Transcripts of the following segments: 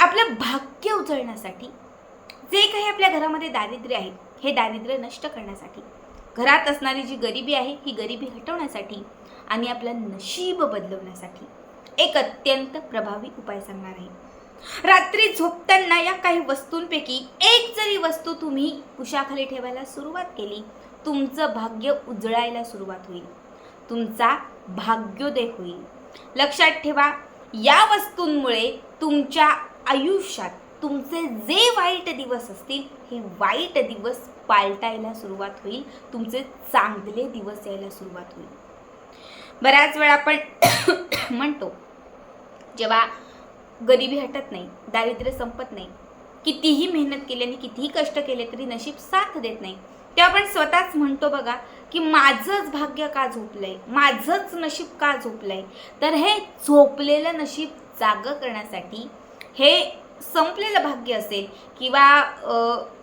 आपलं भाग्य उजळण्यासाठी जे काही आपल्या घरामध्ये दारिद्र्य आहे हे दारिद्र्य नष्ट करण्यासाठी घरात असणारी जी गरिबी आहे ही गरिबी हटवण्यासाठी आणि आपलं नशीब बदलवण्यासाठी एक अत्यंत प्रभावी उपाय सांगणार आहे. रात्री झोपताना या काही वस्तूंपैकी एक जरी वस्तू तुम्ही कुशाखाली ठेवायला सुरुवात केली तुमचं भाग्य उजळायला सुरुवात होईल. तुमचा भाग्योदय होईल. लक्षात ठेवा या वस्तूंमुळे तुमच्या आयुष्यात तुमचे जे वाईट दिवस असतील हे वाईट दिवस पालटायला सुरुवात होईल. तुमचे चांगले दिवस यायला सुरुवात होईल. बऱ्याच वेळा आपण म्हणतो जेव्हा गरिबी हटत नाही दारिद्र्य संपत नाही कितीही मेहनत केल्याने कितीही कष्ट केले तरी नशीब साथ देत नाही. तेव्हा आपण स्वतःच म्हणतो बघा की माझंच भाग्य का झोपलंय? माझंच नशीब का झोपलंय? तर हे झोपलेलं नशीब जागं करण्यासाठी हे संपलेलं भाग्य असेल किंवा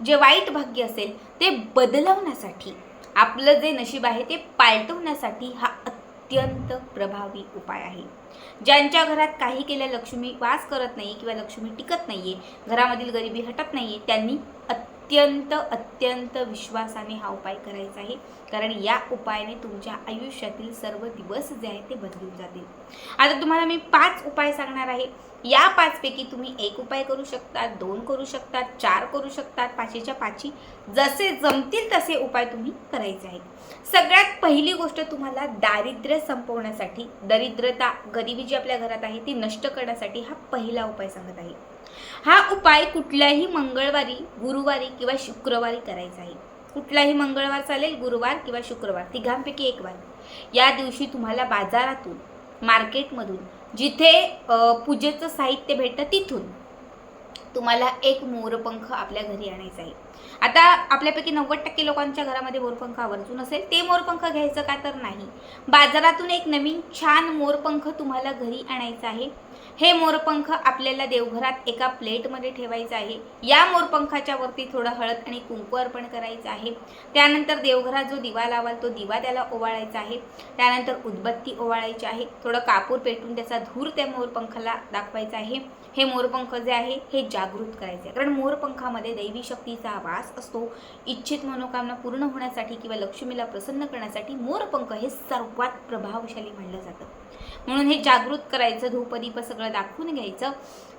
जे वाईट भाग्य असेल ते बदलवण्यासाठी आपलं जे नशीब आहे ते पालटवण्यासाठी हा अत्यंत प्रभावी उपाय आहे. ज्यांच्या घरात काही केल्या लक्ष्मी वास करत नाही किंवा लक्ष्मी टिकत नाहीये घरामधील गरिबी हटत नाहीये त्यांनी अत्यंत अत्यंत विश्वासाने हा उपाय करायचा आहे. कारण या उपायाने तुमच्या आयुष्यातील सर्व दिवस जे आहेत ते बदलून जातील. आता तुम्हाला मी पाच उपाय सांगणार आहे. या पाचपैकी तुम्ही एक उपाय करू शकता दोन करू शकता चार करू शकतात पाचीच्या पाची जसे जमतील तसे उपाय तुम्ही करायचे आहेत. सगळ्यात पहिली गोष्ट तुम्हाला दारिद्र्य संपवण्यासाठी दरिद्रता गरिबी जी आपल्या घरात आहे ती नष्ट करण्यासाठी हा पहिला उपाय सांगत आहे. हा उपाय कुठल्याही मंगळवारी गुरुवारी किंवा शुक्रवारी करायचा आहे. कुठलाही मंगळवार चालेल गुरुवार किंवा शुक्रवार तिघांपैकी एक वार. या दिवशी तुम्हाला बाजारातून मार्केटमधून जिथे पूजेचं साहित्य भेटतं तिथून तुम्हाला एक मोरपंख आपल्या घरी आणायचा आहे. आता आपल्यापैकी नव्वद टक्के लोकांच्या घरामध्ये मोरपंख आवर्जून असेल. ते मोरपंख घ्यायचं का तर नाही. बाजारातून एक नवीन छान मोरपंख तुम्हाला घरी आणायचा आहे. हे मोरपंख आपल्याला देवघरात एका प्लेटमध्ये ठेवायचं आहे. या मोरपंखाच्या वरती थोडं हळद आणि कुंकू अर्पण करायचं आहे. त्यानंतर देवघरात जो दिवा लावाल तो दिवा त्याला ओवाळायचा आहे. त्यानंतर उदबत्ती ओवाळायची आहे. थोडं कापूर पेटून त्याचा धूर त्या मोरपंखाला दाखवायचा आहे. हे मोरपंख जे आहे हे जागृत करायचे. कारण मोरपंखामध्ये दैवी शक्तीचा वास असतो. इच्छित मनोकामना पूर्ण होण्यासाठी किंवा लक्ष्मीला प्रसन्न करण्यासाठी मोरपंख हे सर्वात प्रभावशाली मानलं जातं. म्हणून हे जागृत करायचं धूपदीप सगळं दाखवून घ्यायचं.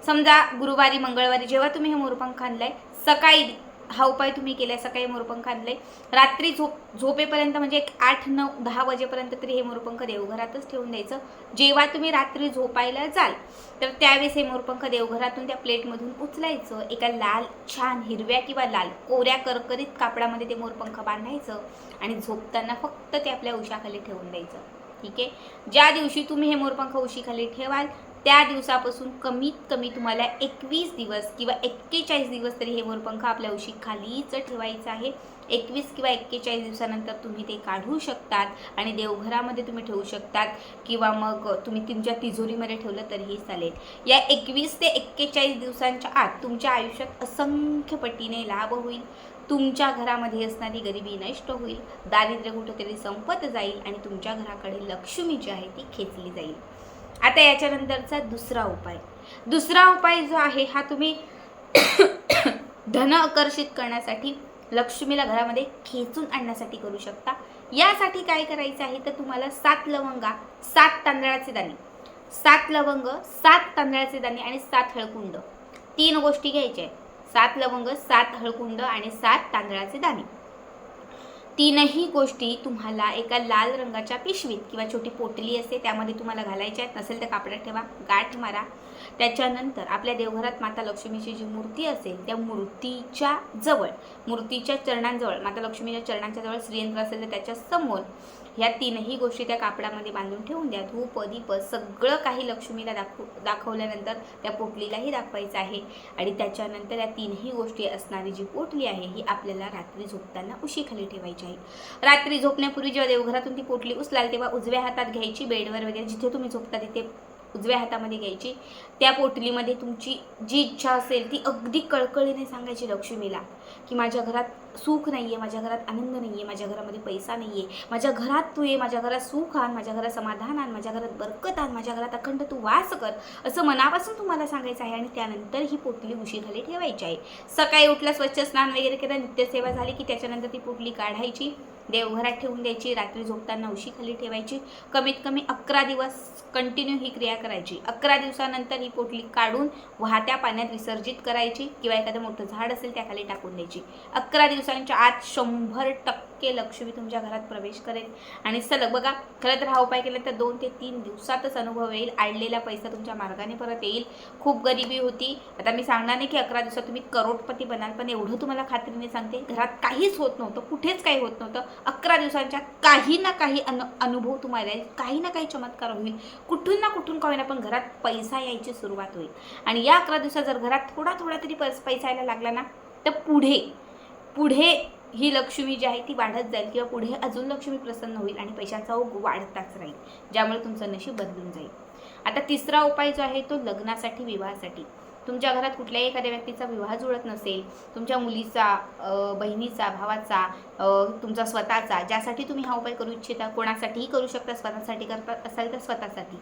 समजा गुरुवारी मंगळवारी जेव्हा तुम्ही हे मोरपंख आणलाय सकाळी हा उपाय तुम्ही केला सकाळी मोरपंख आणलाय. रात्री झोप झोपेपर्यंत म्हणजे एक आठ नऊ दहा वाजेपर्यंत तरी हे मोरपंख देवघरातच ठेवून द्यायचं. जेव्हा तुम्ही रात्री झोपायला जाल तर त्यावेळेस हे मोरपंख देवघरातून त्या प्लेटमधून उचलायचं. एका लाल छान हिरव्या किंवा लाल कोऱ्या करकरीत कापडामध्ये ते मोरपंख बांधायचं आणि झोपताना फक्त ते आपल्या उशाखाली ठेवून द्यायचं. ठीक आहे? ज्या दिवशी तुम्ही हे मोरपंख उशीखाली ठेवाल त्या दिवसापासून कमीत कमी तुम्हाला एकवीस दिवस किंवा एक्केचाळीस दिवस तरी हे मोरपंख आपल्या उशी खालीच ठेवायचं आहे. एकवीस किंवा एक्केचाळीस दिवसानंतर तुम्ही ते काढू शकतात आणि देवघरामध्ये तुम्ही ठेवू शकतात किंवा मग तुम्ही तुमच्या तिजोरीमध्ये ठेवलं तरीही चालेल. या एकवीस ते एक्केचाळीस दिवसांच्या आत तुमच्या आयुष्यात असंख्य पटीने लाभ होईल. तुमच्या घरामध्ये असणारी गरिबी नष्ट होईल. दारिद्र्य कुठेतरी संपत जाईल आणि तुमच्या घराकडे लक्ष्मी जी आहे ती खेचली जाईल. आता याच्यानंतरचा दुसरा उपाय. दुसरा उपाय जो आहे हा तुम्ही धन आकर्षित करण्यासाठी लक्ष्मीला घरामध्ये खेचून आणण्यासाठी करू शकता. यासाठी काय करायचं आहे तर तुम्हाला सात लवंगा सात तांदळाचे दाणे. सात लवंग सात तांदळाचे दाणे आणि सात हळकुंड. तीन गोष्टी घ्यायच्या आहेत. सात लवंग सात हळकुंड आणि सात तांदळाचे दाणे. तीनही गोष्टी तुम्हाला एका लाल रंगाच्या पिशवीत किंवा छोटी पोटली असते त्यामध्ये तुम्हाला घालायच्या आहेत. नसेल तर कापडात ठेवा गाठ मारा. त्याच्यानंतर आपल्या देवघरात माता लक्ष्मीची जी मूर्ती असेल त्या मूर्तीच्या जवळ मूर्तीच्या चरणांजवळ माता लक्ष्मीच्या चरणांच्या जवळ श्रीयंत्र असेल तर त्याच्यासमोर ह्या तीनही गोष्टी त्या कापडामध्ये बांधून ठेवून द्या. धूप दीप सगळं काही लक्ष्मीला दाखव दाखवल्यानंतर त्या पोटलीलाही दाखवायचं आहे. आणि त्याच्यानंतर या तीनही गोष्टी असणारी जी पोटली आहे ही आपल्याला रात्री झोपताना उशीखाली ठेवायची आहे. रात्री झोपण्यापूर्वी जेव्हा देवघरातून ती पोटली उचलाल तेव्हा उजव्या हातात घ्यायची बेडवर वगैरे जिथे तुम्ही झोपता तिथे उजव्या हातामध्ये घ्यायची. त्या पोटलीमध्ये तुमची जी इच्छा असेल ती अगदी कळकळीने सांगायची लक्ष्मीला की माझ्या घरात सुख नाही आहे माझ्या घरात आनंद नाही आहे माझ्या घरामध्ये पैसा नाही आहे माझ्या घरात तू ये माझ्या घरात सुख आण माझ्या घरात समाधान आण माझ्या घरात बरकत आण माझ्या घरात अखंड तू वास कर असं मनापासून तुम्हाला सांगायचं आहे आणि त्यानंतर ही पोटली उशीखाली ठेवायची आहे. सकाळी उठला स्वच्छ स्नान वगैरे केलं नित्यसेवा झाली की त्याच्यानंतर ती पोटली काढायची. देवघरात ठेवून द्यायची रात्री झोपताना उशीखाली ठेवायची. कमीत कमी अकरा दिवस कंटिन्यू ही क्रिया करायची. अकरा दिवसानंतर ही पोटली काढून वाहत्या पाण्यात विसर्जित करायची किंवा एखादं मोठं झाड असेल त्याखाली टाकून द्यायची. अकरा दिवसांच्या आत शंभर टक्के लक्ष्मी तुमच्या घरात प्रवेश करेल. आणि सलग बघा खरं तर हा उपाय केला तर दोन ते तीन दिवसातच अनुभव येईल. आडलेला पैसा तुमच्या मार्गाने परत येईल. खूप गरिबी होती. आता मी सांगणार नाही की अकरा दिवसात तुम्ही करोडपती बनाल पण एवढं तुम्हाला खात्रीने सांगते घरात काहीच होत नव्हतं कुठेच काही होत नव्हतं. अकरा दिवसांच्या काही ना काही अनु अनुभव तुम्हाला येईल. काही ना काही चमत्कार होईल. कुठून ना कुठून का होईना पण घरात पैसा यायची सुरुवात होईल. आणि या अकरा दिवसात जर घरात थोडा थोडा तरी पैसा यायला लागला ना तर पुढे पुढे ही लक्ष्मी जी आहे ती वाढत जाईल किंवा पुढे अजून लक्ष्मी प्रसन्न होईल आणि पैशाचा ओघ वाढताच राहील ज्यामुळे तुमचं नशीब बदलून जाईल. आता तिसरा उपाय जो आहे तो लग्नासाठी विवाहासाठी. तुमच्या घरात कुठल्याही एखाद्या व्यक्तीचा विवाह जुळत नसेल तुमच्या मुलीचा बहिणीचा भावाचा तुमचा स्वतःचा ज्यासाठी तुम्ही हा उपाय करू इच्छिता कोणासाठीही करू शकता स्वतःसाठी करता असाल तर स्वतःसाठी.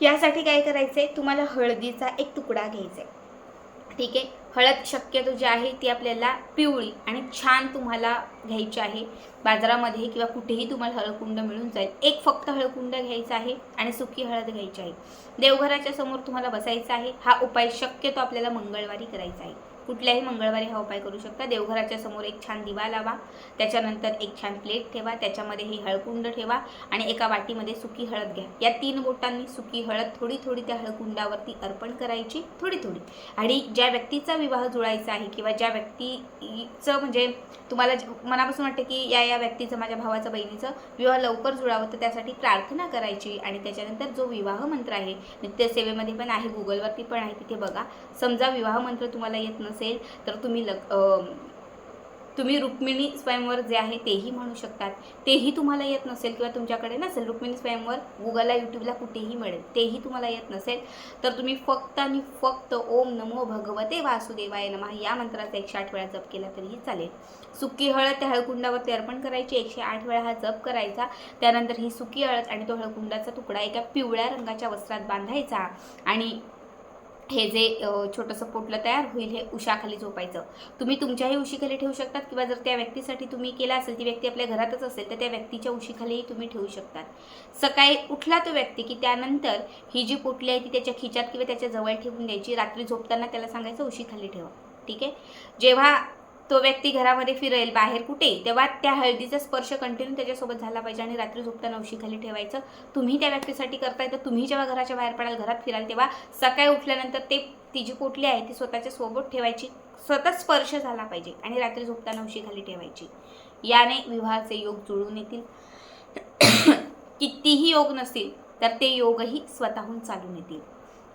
यासाठी काय करायचं आहे तुम्हाला हळदीचा एक तुकडा घ्यायचा आहे ठीक आहे? हळद शक्यतो जी आहे ती आपल्याला पिवळी आणि छान तुम्हाला घ्यायची आहे. बाजारामध्ये किंवा कुठेही तुम्हाला हळकुंड मिळून जाईल. एक फक्त हळकुंड घ्यायचा आहे आणि सुकी हळद घ्यायची आहे. देवघराच्या समोर तुम्हाला बसायचं आहे. हा उपाय शक्यतो आपल्याला मंगळवारी करायचा आहे. कुठल्याही मंगळवारी हा उपाय करू शकता. देवघराच्या समोर एक छान दिवा लावा. त्याच्यानंतर एक छान प्लेट ठेवा. त्याच्यामध्ये ही हळकुंड ठेवा आणि एका वाटीमध्ये सुकी हळद घ्या. या तीन बोटांनी सुकी हळद थोडी थोडी त्या हळकुंडावरती अर्पण करायची थोडी थोडी. आणि ज्या व्यक्तीचा विवाह जुळायचा आहे किंवा ज्या व्यक्तीचं म्हणजे तुम्हाला मनापासून वाटतं की या या व्यक्तीचं माझ्या भावाचं बहिणीचं विवाह लवकर जुळावं तर त्यासाठी प्रार्थना करायची आणि त्याच्यानंतर जो विवाह मंत्र आहे नित्यसेवेमध्ये पण आहे गुगलवरती पण आहे तिथे बघा. समजा विवाह मंत्र तुम्हाला येत नसेल तर तुम्ही लग तुम्ही रुक्मिणी स्वयंवर जे आहे तेही म्हणू शकतात. तेही तुम्हाला येत नसेल किंवा तुमच्याकडे नसेल रुक्मिणी स्वयंवर गुगलला यूट्यूबला कुठेही मिळेल तेही तुम्हाला येत नसेल. तर तुम्ही फक्त आणि फक्त ओम नमो भगवते वासुदेवाय नमः या मंत्राचा एकशे आठ वेळा जप केला तरीही चालेल. सुकी हळद त्या हळकुंडावरती अर्पण करायची एकशे आठ वेळा हा जप करायचा. त्यानंतर ही सुकी हळद आणि तो हळकुंडाचा तुकडा एका पिवळ्या रंगाच्या वस्त्रात बांधायचा आणि हे जे छोटंसं पोटलं तयार होईल हे उशाखाली झोपायचं. तुम्ही तुमच्याही उशीखाली ठेवू शकतात किंवा जर त्या व्यक्तीसाठी तुम्ही केला असेल ती व्यक्ती आपल्या घरातच असेल तर त्या व्यक्तीच्या उशीखालीही तुम्ही ठेवू शकतात. सकाळी उठला तो व्यक्ती की त्यानंतर ही जी पोटली आहे ती त्याच्या खिच्यात किंवा त्याच्याजवळ ठेवून द्यायची. रात्री झोपताना त्याला सांगायचं उशीखाली ठेवा. ठीक आहे? जेव्हा तो व्यक्ती घरामध्ये फिरेल बाहेर कुठे तेव्हा त्या हळदीचा स्पर्श कंटिन्यू त्याच्यासोबत झाला पाहिजे आणि रात्री झोपताना उशीखाली ठेवायचं. तुम्ही त्या व्यक्तीसाठी करताय तर तुम्ही जेव्हा घराच्या बाहेर पडाल घरात फिराल तेव्हा सकाळी उठल्यानंतर ते ती जी पोटली आहे ती स्वतःच्या सोबत ठेवायची. स्वतः स्पर्श झाला पाहिजे आणि रात्री झोपताना उशीखाली ठेवायची. याने विवाहाचे योग जुळून येतील. कितीही योग नसतील तर ते योगही स्वतःहून चालून येतील.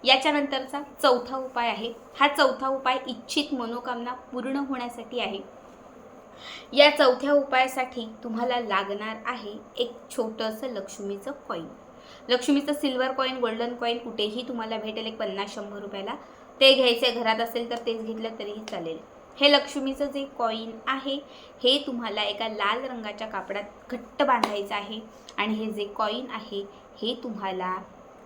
याच्यानंतरचा चौथा उपाय आहे. हा चौथा उपाय इच्छित मनोकामना पूर्ण होण्यासाठी आहे. या चौथ्या उपायासाठी तुम्हाला लागणार आहे एक छोटंसं लक्ष्मीचं कॉईन लक्ष्मीचं सिल्वर कॉईन गोल्डन कॉईन कुठेही तुम्हाला भेटेल. एक पन्नास शंभर रुपयाला. ते घ्यायचे घरात असेल तर तेच घेतलं तरीही चालेल. हे लक्ष्मीचं जे कॉईन आहे हे तुम्हाला एका लाल रंगाच्या कापडात घट्ट बांधायचं आहे. आणि हे जे कॉईन आहे हे तुम्हाला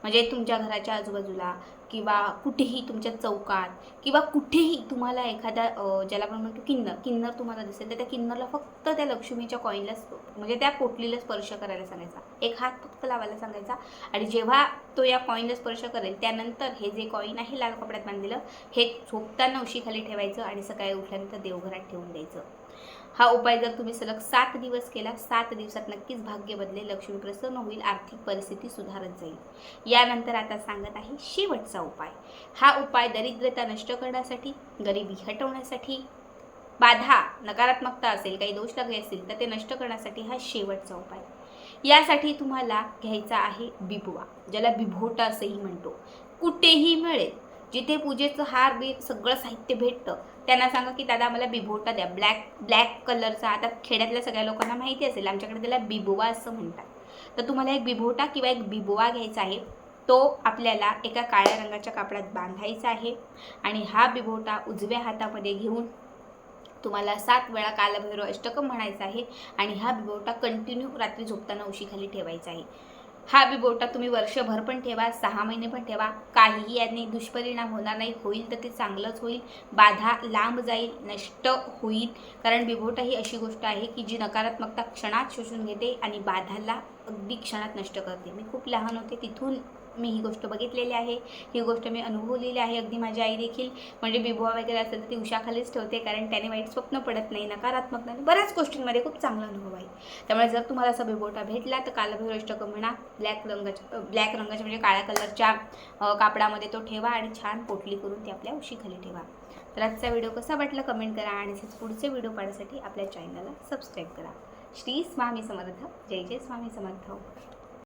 म्हणजे तुमच्या घराच्या आजूबाजूला किंवा कुठेही तुमच्या चौकात किंवा कुठेही तुम्हाला एखादा ज्याला आपण म्हणतो किन्नर किन्नर तुम्हाला दिसेल तर त्या किन्नरला फक्त त्या लक्ष्मीच्या कॉईनला म्हणजे त्या पोटलीला स्पर्श करायला सांगायचा. एक हात फक्त लावायला सांगायचा. आणि जेव्हा तो या कॉईनला स्पर्श करेल त्यानंतर हे जे कॉईन आहे लाल कपड्यात बांधलेलं हे झोपताना उशीखाली ठेवायचं आणि सकाळी उठल्यानंतर देवघरात ठेवून द्यायचं. हा उपाय जर तुम्ही सलग सात दिवस केला सात दिवसात नक्कीच भाग्य बदलेल लक्ष्मी प्रसन्न होईल आर्थिक परिस्थिती सुधारत जाईल. यानंतर आता सांगत आहे शेवटचा उपाय. हा उपाय दरिद्रता नष्ट करण्यासाठी गरिबी हटवण्यासाठी. बाधा नकारात्मकता असेल काही दोष लागले असेल तर ते नष्ट करण्यासाठी हा शेवटचा उपाय. यासाठी तुम्हाला घ्यायचा आहे बिबवा ज्याला बिभोटा असंही म्हणतो. कुठेही मिळेल जिथे पूजेचं हार बी सगळं साहित्य भेटतं त्यांना सांगा की दादा मला बिबोटा द्या. ब्लॅक ब्लॅक कलरचा. आता खेड्यातल्या सगळ्या लोकांना माहिती असेल आमच्याकडे त्याला बिबोवा असं म्हणतात. तर तुम्हाला एक बिबोटा किंवा एक बिबोवा घ्यायचा आहे. तो आपल्याला एका काळ्या रंगाच्या कापडात बांधायचा आहे आणि हा बिभोटा उजव्या हातामध्ये घेऊन तुम्हाला सात वेळा कालभैरव अष्टकम म्हणायचा आहे आणि हा बिबोटा कंटिन्यू रात्री झोपताना उशीखाली ठेवायचा आहे. हा बिबोटा तुम्ही वर्षभर पण ठेवा सहा महिने पण ठेवा. काहीही याने दुष्परिणाम होणार नाही. होईल तर ते चांगलंच होईल. बाधा लांब जाईल नष्ट होईल. कारण बिबोटा ही अशी गोष्ट आहे की जी नकारात्मकता क्षणात शोषून घेते आणि बाधाला अगदी क्षणात नष्ट करते. मी खूप लहान होते तिथून मी ही गोष्ट बघितलेली आहे. ही गोष्ट मी अनुभवलेली आहे अगदी माझी आई देखील. म्हणजे बिबोआ वगैरे असेल तर ती उशाखालीच ठेवते कारण त्याने वाईट स्वप्न पडत नाही नकारात्मक नाही. बऱ्याच गोष्टींमध्ये खूप चांगला अनुभव आहे. त्यामुळे जर तुम्हाला असा बिबोटा भेटला तर कालभैरव म्हणा ब्लॅक रंगाच्या ब्लॅक रंगाच्या म्हणजे काळ्या कलरच्या कापडामध्ये तो ठेवा आणि छान पोटली करून ती आपल्या उशीखाली ठेवा. तर आजचा व्हिडिओ कसा वाटला कमेंट करा आणि पुढचे व्हिडिओ पाहण्यासाठी आपल्या चॅनलला सबस्क्राईब करा. श्री स्वामी समर्थ. जय जय स्वामी समर्थ.